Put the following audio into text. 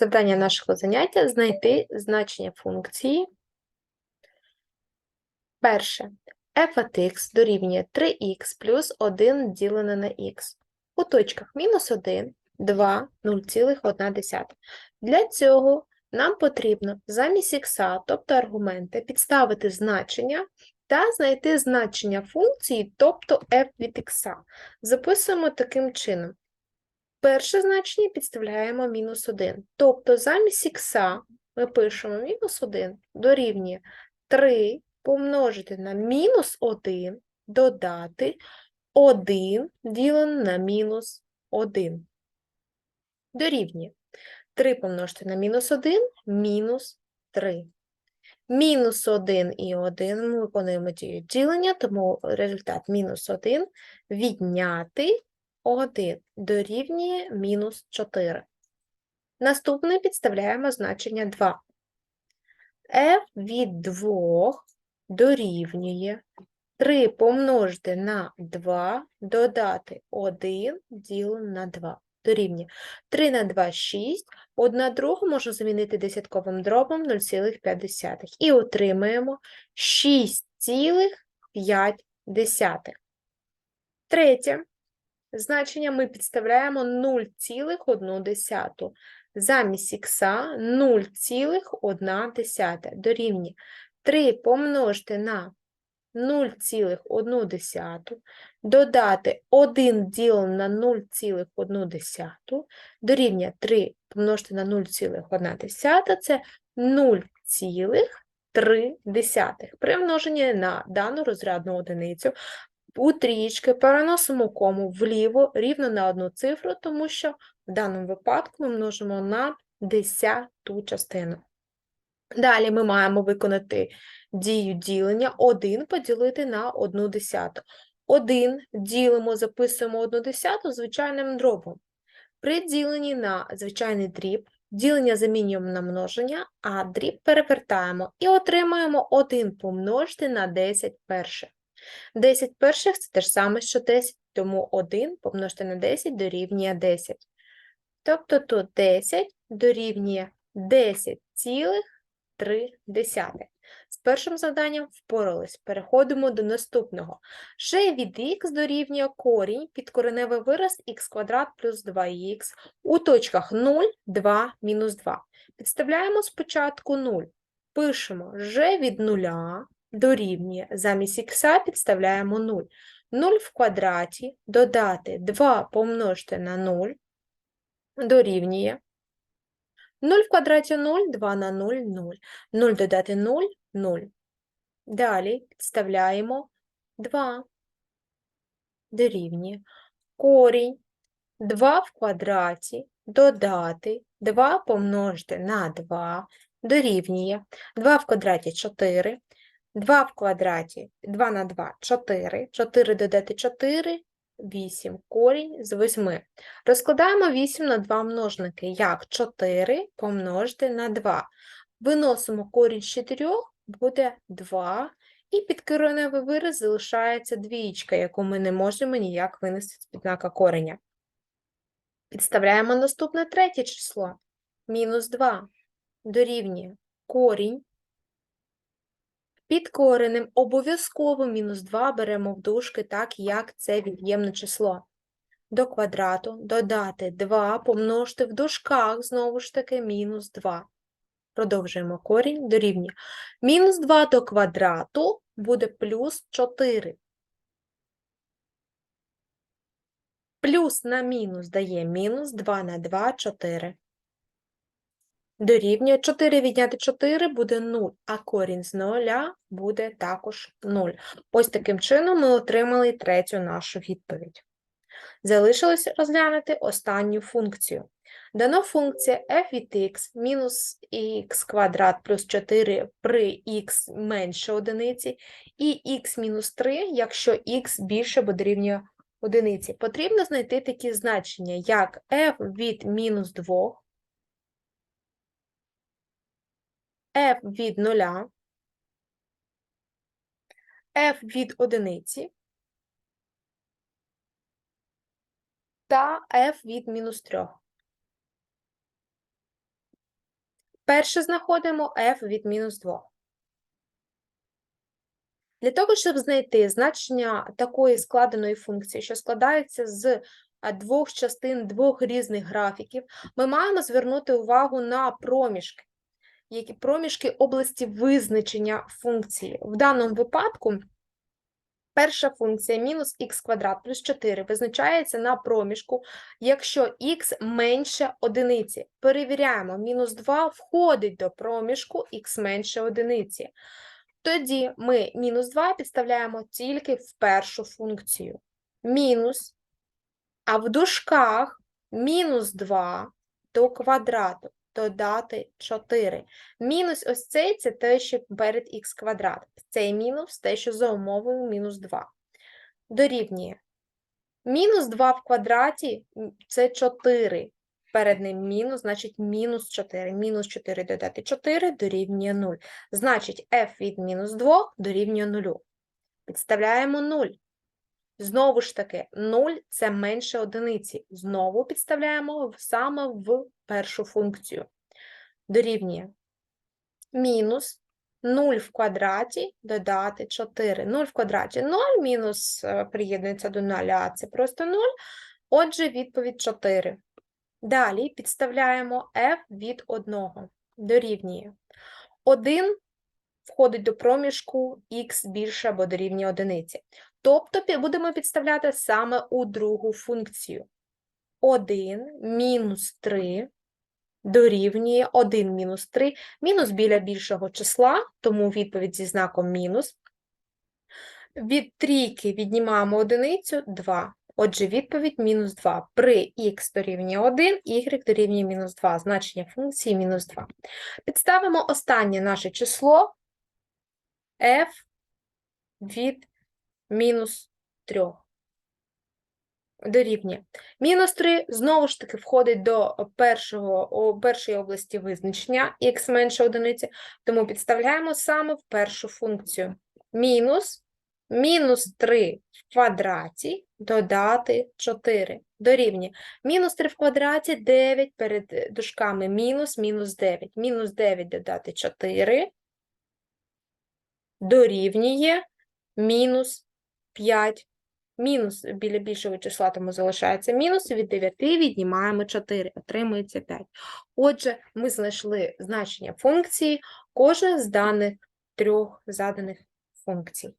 Завдання нашого заняття знайти значення функції. Перше. f от x дорівнює 3х плюс 1 ділене на х. У точках мінус 1, 2, 0,1. Для цього нам потрібно замість х, тобто аргументи, підставити значення та знайти значення функції, тобто f від х. Записуємо таким чином. Перше значення підставляємо мінус 1. Тобто замість х ми пишемо мінус 1 дорівнює 3 помножити на мінус 1 додати 1 ділене на мінус 1. Дорівнює 3 помножити на мінус 1 мінус 3. Мінус 1 і 1 ми виконуємо дію ділення, тому результат мінус 1 відняти 1 дорівнює мінус 4. Наступне підставляємо значення 2. f від 2 дорівнює 3 помножити на 2, додати 1 ділене на 2. Дорівнює 3 на 2 – 6, 1 другу можу замінити десятковим дробом 0,5. І отримаємо 6,5. Третє. Значення ми підставляємо 0,1. Замість х 0,1 дорівнює 3 помножити на 0,1, додати 1 ділене на 0,1 дорівнює 3 помножити на 0,1 це 0,3. При множенні на дану розрядну одиницю у трієчки переносимо кому вліво рівно на одну цифру, тому що в даному випадку ми множимо на десяту частину. Далі ми маємо виконати дію ділення 1 поділити на 1 десяту. 1 ділимо, записуємо 1 десяту звичайним дробом. При діленні на звичайний дріб ділення замінюємо на множення, а дріб перевертаємо і отримаємо 1 помножити на 10 перших. 10 перших це те ж саме, що 10, тому 1 помножити на 10 дорівнює 10. Тобто тут 10 дорівнює 10,3. З першим завданням впорались. Переходимо до наступного. Ж від х дорівнює корінь підкореневий вираз х квадрат плюс 2х у точках 0, 2, мінус 2. Підставляємо спочатку 0. Пишемо ж від 0 дорівнює, замість х підставляємо 0. 0 в квадраті додати 2 помножити на 0 дорівнює 0 в квадраті 0, 2 на 0, 0. 0 додати 0, 0. Далі підставляємо 2 дорівнює корінь 2 в квадраті додати 2 помножити на 2 дорівнює 2 в квадраті 4, 2 в квадраті 2 на 2 – 4, 4 додати 4 8, корінь з 8. Розкладаємо 8 на 2 множники, як 4 помножити на 2. Виносимо корінь з 4, буде 2, і під кореневий вираз залишається двієчка, яку ми не можемо ніяк винести з піднака кореня. Підставляємо наступне третє число. Мінус 2 дорівнює корінь під коренем обов'язково мінус 2 беремо в дужки так, як це від'ємне число. До квадрату додати 2, помножити в дужках, знову ж таки, мінус 2. Продовжуємо корінь дорівнює. Мінус 2 до квадрату буде плюс 4. Плюс на мінус дає мінус 2 на 2 – 4. Дорівнює 4 відняти 4 буде 0, а корінь з 0 буде також 0. Ось таким чином ми отримали третю нашу відповідь. Залишилось розглянути останню функцію. Дано функція f від x мінус х квадрат плюс 4 при х менше одиниці, і х мінус 3, якщо х більше або дорівнює одиниці. Потрібно знайти такі значення, як f від мінус 2, f від нуля, f від одиниці та f від мінус 3. Перше знаходимо f від мінус 2. Для того, щоб знайти значення такої складеної функції, що складається з двох частин двох різних графіків, ми маємо звернути увагу на проміжки, які проміжки області визначення функції. В даному випадку перша функція мінус х квадрат плюс 4 визначається на проміжку, якщо х менше одиниці. Перевіряємо, мінус 2 входить до проміжку х менше одиниці. Тоді ми мінус 2 підставляємо тільки в першу функцію. Мінус, а в дужках мінус 2 до квадрату додати 4. Мінус ось цей це те, що перед х квадрат. Цей мінус те, що за умовою мінус 2. Дорівнює. Мінус 2 в квадраті це 4. Перед ним мінус, значить мінус 4. Мінус 4 додати 4 дорівнює 0. Значить, f від мінус 2 дорівнює 0. Підставляємо 0. Знову ж таки, 0 – це менше одиниці. Знову підставляємо саме в першу функцію. Дорівнює мінус 0 в квадраті додати 4. 0 в квадраті 0, мінус е, приєднується до 0, а це просто 0. Отже, відповідь 4. Далі підставляємо f від 1. Дорівнює. 1 входить до проміжку х більше або дорівнює одиниці. Тобто будемо підставляти саме у другу функцію. 1 мінус 3 дорівнює 1 мінус 3, мінус біля більшого числа, тому відповідь зі знаком мінус. Від трійки віднімаємо одиницю 2. Отже, відповідь мінус 2. При х дорівнює 1, y дорівнює мінус 2. Значення функції мінус 2. Підставимо останнє наше число f від мінус 3. Дорівнює. Мінус 3 знову ж таки входить до першого, першої області визначення х менше одиниці, тому підставляємо саме в першу функцію. Мінус, мінус 3 в квадраті додати 4. Дорівнює. Мінус 3 в квадраті 9 перед дужками мінус, мінус 9. Мінус 9 додати 4 дорівнює мінус 5. Мінус біля більшого числа, тому залишається мінус, від 9 віднімаємо 4, отримується 5. Отже, ми знайшли значення функції кожна з даних трьох заданих функцій.